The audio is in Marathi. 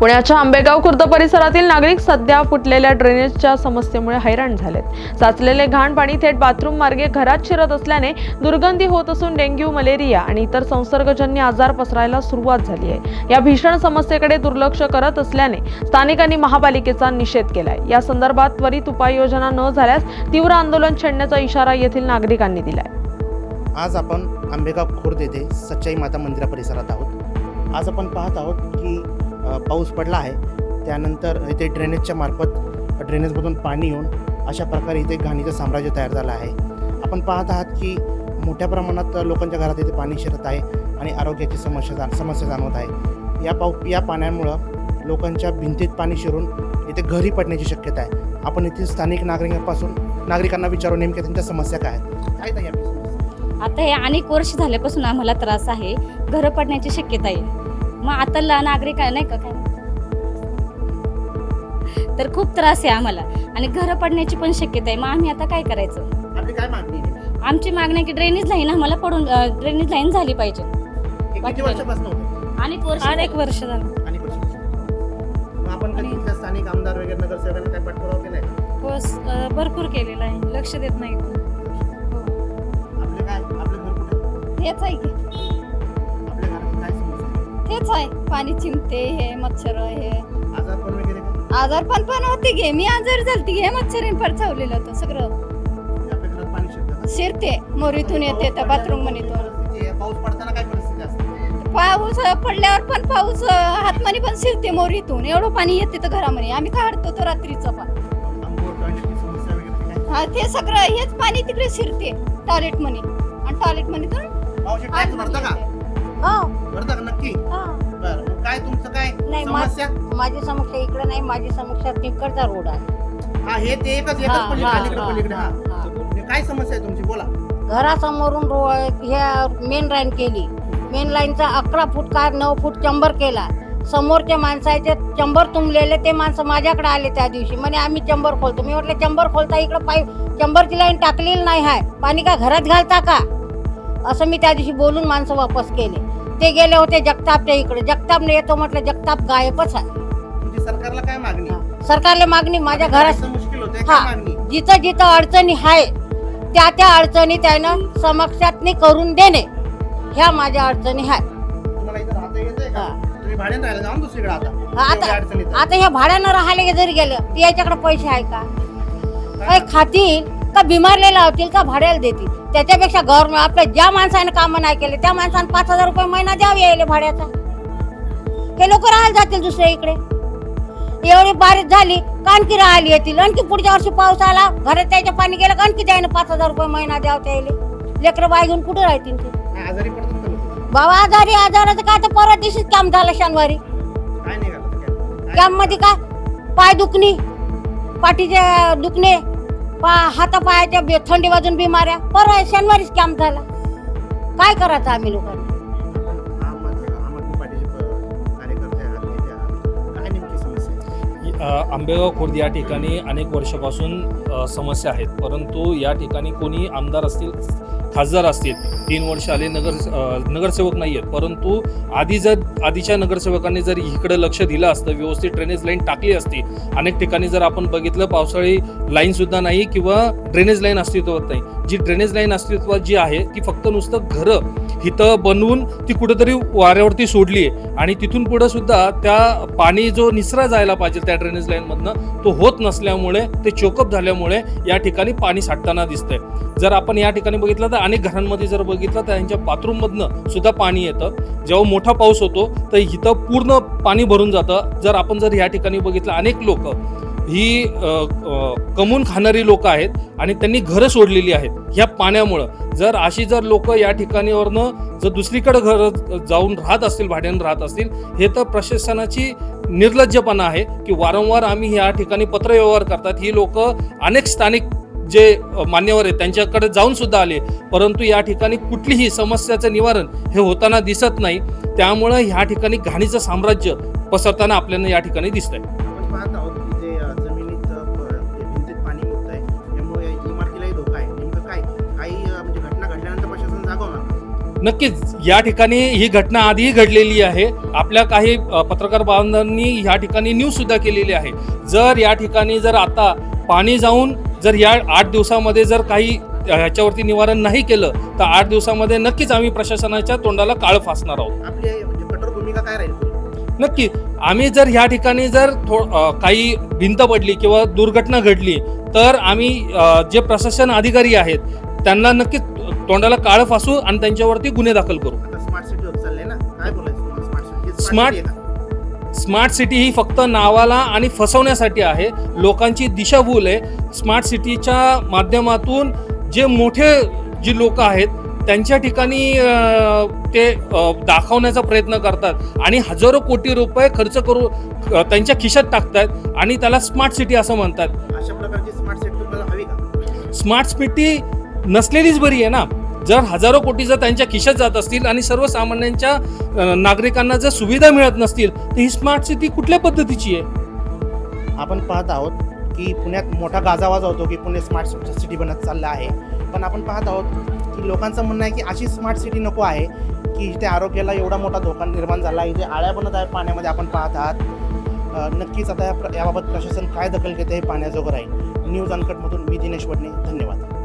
पुण्याच्या आंबेगाव खुर्द परिसरातील नागरिक सध्या फुटलेल्या ड्रेनेजच्या समस्येमुळे हैराण झालेत. साचलेले घाण पाणी थेट बाथरूम मार्गे घरात शिरत असल्याने दुर्गंधी होत असून डेंग्यू मलेरिया आणि इतर संसर्गजन्य आजार पसरायला सुरुवात झाली आहे. या भीषण समस्येकडे दुर्लक्ष करत असल्याने स्थानिकांनी महापालिकेचा निषेध केलाय. या संदर्भात त्वरित उपाययोजना न झाल्यास तीव्र आंदोलन छेडण्याचा इशारा येथील नागरिकांनी दिलाय. आज आपण आंबेगाव खुर्द येथे सच्चाई माता मंदिरा परिसरात आहोत. आज आपण पाहत आहोत की पाऊस पडला आहे. त्यानंतर इथे ड्रेनेजच्या मार्फत ड्रेनेजमधून पाणी येऊन अशा प्रकारे इथे घाणीचं साम्राज्य तयार झालं आहे. आपण पाहत आहात की मोठ्या प्रमाणात लोकांच्या घरात इथे पाणी शिरत आहे आणि आरोग्याची समस्या जाण समस्या जाणवत आहे. या पाऊ या पाण्यामुळं लोकांच्या भिंतीत पाणी शिरून इथे घरी पडण्याची शक्यता आहे. आपण येथील स्थानिक नागरिकांपासून नागरिकांना विचारू नेमक्या त्यांच्या समस्या काय आहेत. काय आता हे अनेक वर्ष झाल्यापासून आम्हाला त्रास आहे. घरं पडण्याची शक्यता आहे. मग आता ल- नागरिक आहे, नाही का काय? तर खूप त्रास आहे आम्हाला. आणि घरं पडण्याची पण शक्यता आहे. मग आम्ही आता काय करायचं? काय मागणी आमची मागणी आहे की ड्रेनेज लाईन आम्हाला पडून ड्रेनेज लाईन झाली पाहिजे. अनेक वर्ष अनेक वर्ष झालं. आणि आणि- स्थानिक आमदार वगैरे नगरसेवकांना काय पाठपुरावा केलाय? हो भरपूर केलेलं आहे. लक्ष देत नाही कोण. हो. आपले काय? आपलं घर कुठे? हेच आहे की. समस्या आहे? पाणी चिमटे हे मच्छर हे. आजार पण वगैरे का? आजार पण होते घे. मी आजारी झालती घे मच्छरीन परचावलेलं होतं सगळं. आपल्या घरात पाणी शिरतं का? शिरते. मोरीतून येते तर बाथरूम परिस्थिती आहे. पाऊस पडताना काय परिस्थिती असते? पाऊस पडल्यावर पण पाऊस हातमानी पण शिरते मोरीतून. एवढं पाणी येते तर घरामध्ये. आम्ही काढतो तो रात्रीचं पण. आंघोळ टॉयलेटची समस्या वगैरे काय? हा ते सगळं हेच पाणी तिकडे शिरते. टॉयलेट मनी आणि टॉयलेट मनीतून भरता का? हो. भरता का नक्की? हा. बरं मग काय तुमचं काय नाही मा- समस्या? माझी समस्या इकडे नाही माझी समस्या तिकडचा रोड आहे. हा हे ते एकच हा, एकच पलीकडे हा, अलीकडे हा, पलीकडे हा. हा. हे काय समस्या आहे तुमची? बोला. घरासमोरून रो ह्या मेन लाईन केली. मेन लाईनचा अकरा फूट का नऊ फूट चंबर केला. समोरच्या माणसाचे चंबर तुंबलेले ते माणसं माझ्याकडे आले त्या दिवशी. म्हणे आम्ही चंबर खोलतो. मी म्हटलं चंबर खोलता इकडं पाईप चंबरची लाईन टाकलेली नाही आहे पाणी का घरात घालता का? असं मी त्या दिवशी बोलून माणसं वापस केले. ते गेले होते जगतापच्या इकडे. जगतापने येतो म्हटलं जगताप गायबच आहे. तुमची सरकारला काय मागणी? सरकारला मागणी माझ्या घरात मुश्किल होते हा. काय मागणी? जिथं जिथं अडचणी आहे त्या त्या अडचणी त्यानं समक्षातनी करून देणे. ह्या माझ्या अडचणी आहेत तुम्हाला इथं राहता येतंय का. तुम्ही भाड्यानं राहायला जाऊन दुसरीकडे आता. आता एवढ्या अडचणीत. आहे. आता ह्या भाड्यानं राहायला जरी गेलं तर याच्याकडे पैसे आहे का? काय? खातील. का बिमारले लावतील का भाड्याला देतील? त्याच्यापेक्षा गव्हर्नमेंट आपल्या ज्या माणसाने कामं नाही केले त्या माणसाने पाच हजार रुपये महिना द्यावे यायले भाड्याचा. हे लोक राहायला जातील दुसऱ्या इकडे. एवढी बारीक झाली का आणखी राहिली येतील. आणखी पुढच्या वर्षी पाऊस आला घरात त्याच्या पाणी गेलं आणखी त्याने पाच हजार रुपये महिना द्यावं त्याला लेकरं बाय घेऊन कुठे राहतील ते? बाबा आजारी आजाराचं काय तर परत दिवशीच काम झालं शनिवारी. कॅम्पमध्ये काय? पाय दुखणी. पाठीचे दुखणे. पा हातापायाच्या बे- थंडी वाजून बिमाऱ्या. परवा शनिवारीच कॅम्प झाला. काय करायचं आम्ही लोकांनी? आंबेगाव खुर्द या ठिकाणी अनेक वर्षापासून समस्या आहेत. परंतु या ठिकाणी कोणी आमदार असतील खासदार असतील तीन वर्ष आले नगर नगरसेवक नाही आहेत परंतु आधी जर आधीच्या नगरसेवकांनी जर इकडे लक्ष दिलं असतं व्यवस्थित ड्रेनेज लाईन टाकली असती अनेक ठिकाणी जर आपण बघितलं पावसाळी लाईनसुद्धा नाही किंवा ड्रेनेज लाईन अस्तित्वात नाही. जी ड्रेनेज लाईन अस्तित्वात जी आहे ती फक्त नुसतं घरं इथं बनवून ती कुठेतरी वाऱ्यावरती सोडली आहे आणि तिथून पुढं सुद्धा त्या पाणी जो निसरा जायला पाहिजे त्या ड्रेनेज लाईनमधनं तो होत नसल्यामुळे ते चोकअप झाल्यामुळे या ठिकाणी पाणी साठताना दिसतंय. जर आपण या ठिकाणी बघितलं तर अनेक घरांमध्ये जर बघितलं तर त्यांच्या बाथरूममधनं सुद्धा पाणी येतं. जेव्हा मोठा पाऊस होतो तर इथं पूर्ण पाणी भरून जातं. जर आपण जर या ठिकाणी बघितलं अनेक लोक ही कमून कमवून खाणारी लोक आहेत आणि त्यांनी घरं सोडलेली आहेत ह्या पाण्यामुळं. जर अशी जर लोक या ठिकाणीवरनं जर दुसरीकडे घर जाऊन राहत असतील भाड्यानं राहत असतील हे तर प्रशासनाची निर्लज्जपणा आहे की वारंवार आम्ही या ठिकाणी पत्रव्यवहार करतात. ही लोक अनेक स्थानिक जे मान्यवर आहेत त्यांच्याकडे जाऊन सुद्धा आले. परंतु या ठिकाणी कुठलीही समस्याचं निवारण हे होताना दिसत नाही. त्यामुळं ह्या ठिकाणी घाणीचं साम्राज्य पसरताना आपल्याला या ठिकाणी दिसतंय. आहे नक्कीच या ठिकाणी ही घटना आधीही घडलेली आहे. आपल्या काही पत्रकार बांधवांनी या ठिकाणी न्यूज सुद्धा केलेली आहे. जर या ठिकाणी जर आता पाणी जाऊन जर या आठ दिवसामध्ये जर काही ह्याच्यावरती निवारण नाही केलं तर आठ दिवसामध्ये नक्कीच आम्ही प्रशासनाच्या तोंडाला काळ फासणार आहोत. आपली म्हणजे कठोर भूमिका काय राहील? नक्की आम्ही जर ह्या ठिकाणी जर थो काही भिंत पडली किंवा दुर्घटना घडली तर आम्ही जे प्रशासन अधिकारी आहेत त्यांना नक्कीच तोंडाला काळ फासू आणि त्यांच्यावरती गुन्हे दाखल करू. आता स्मार्ट सिटी होत चालले ना? काय बोलायचं तुम्हाला? Smart city Smart- smart city ही फक्त नावाला आणि फसवण्यासाठी आहे. लोकांची दिशाभूल आहे. स्मार्ट सिटीच्या माध्यमातून जे मोठे जी लोक आहेत त्यांच्या ठिकाणी अ, ते अ, दाखवण्याचा प्रयत्न करतात आणि हजारो कोटी रुपये खर्च करू अ, त्यांच्या खिशात टाकतात आणि त्याला स्मार्ट सिटी असं म्हणतात. अशा प्रकारची स्मार्ट सिटी तुम्हाला हवी का? स्मार्ट सिटी नसलेलीच बरी आहे ना. जर हजारो कोटी जर त्यांच्या खिशात जात असतील आणि सर्वसामान्यांच्या नागरिकांना जर सुविधा मिळत नसतील तर ही स्मार्ट सिटी कुठल्या पद्धतीची आहे? आपण पाहत आहोत की पुण्यात मोठा गाजावाजा होतो की पुणे स्मार्ट सिटी बनत चालला आहे. पण आपण पाहत आहोत की लोकांचं म्हणणं आहे की अशी स्मार्ट सिटी नको आहे की इथे आरोग्याला एवढा मोठा धोका निर्माण झाला आहे. इथे आळ्या बनत आहे पाण्यामध्ये आपण पाहत आहात. नक्कीच आता या प्र- याबाबत प्रशासन काय दखल घेते हे पाण्याजोगं राहील. न्यूज अनकटमधून मी दिनेश वडणे. धन्यवाद.